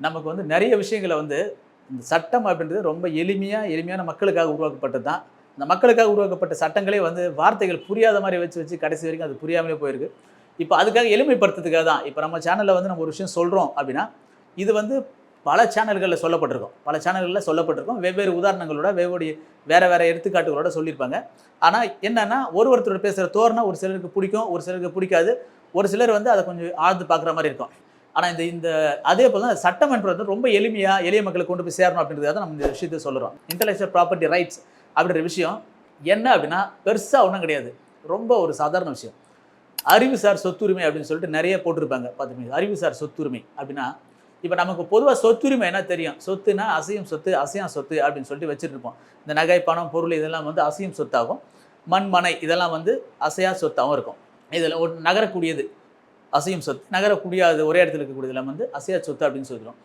நமக்கு வந்து நிறைய விஷயங்களை வந்து இந்த சட்டம் அப்படின்றது ரொம்ப எளிமையாக எளிமையான மக்களுக்காக உருவாக்கப்பட்டது தான் இந்த மக்களுக்காக உருவாக்கப்பட்ட சட்டங்களே வந்து வார்த்தைகள் புரியாத மாதிரி வச்சு வச்சு கடைசி வரைக்கும் அது புரியாமலே போயிருக்கு. இப்போ அதுக்காக எளிமைப்படுத்துறதுக்காக தான். இப்போ நம்ம சேனலில் வந்து நம்ம ஒரு விஷயம் சொல்கிறோம் அப்படின்னா இது வந்து பல சேனல்களில் சொல்லப்பட்டிருக்கும். பல சேனல்களில் சொல்லப்பட்டிருக்கும். வெவ்வேறு உதாரணங்களோட வெவ்வேறு வேறு வேறு எடுத்துக்காட்டுகளோட சொல்லியிருப்பாங்க. ஆனால் என்னென்னா ஒரு ஒருத்தரோட பேசுகிற தோரணை ஒரு சிலருக்கு பிடிக்கும் ஒரு சிலருக்கு பிடிக்காது. ஒரு சிலர் வந்து அதை கொஞ்சம் ஆழ்ந்து பார்க்குற மாதிரி இருக்கும். ஆனால் இந்த இந்த அதே போல் தான் சட்டமன்றம் வந்து ரொம்ப எளிமையாக எளிய மக்களை கொண்டு போய் சேரணும் அப்படின்றத நம்ம இந்த விஷயத்தை சொல்கிறோம் இன்டலெக்சுவல் ப்ராப்பர்ட்டி ரைட்ஸ் அப்படின்ற விஷயம் என்ன அப்படின்னா பெருசாக ஒன்றும் கிடையாது. ரொம்ப ஒரு சாதாரண விஷயம். அறிவுசார் சொத்துரிமை அப்படின்னு சொல்லிட்டு நிறைய போட்டிருப்பாங்க. பார்த்துக்கோங்க அறிவுசார் சொத்துரிமை அப்படின்னா இப்போ நமக்கு பொதுவாக சொத்துரிமை என்ன தெரியும்? சொத்துனா அசையும் சொத்து அசையும் சொத்து அப்படின்னு சொல்லிட்டு வச்சுருப்போம் இந்த நகை பணம் பொருள் இதெல்லாம் வந்து அசையும் சொத்தாகும். மண் மனை இதெல்லாம் வந்து அசையா சொத்தாகவும் இருக்கும். இதில் ஒரு நகரக்கூடியது. அசையும் சொத்து. நகரக்கூடியாத ஒரே இடத்துல இருக்கக்கூடியதெல்லாம் வந்து அசையா சொத்து அப்படின்னு சொல்கிறோம்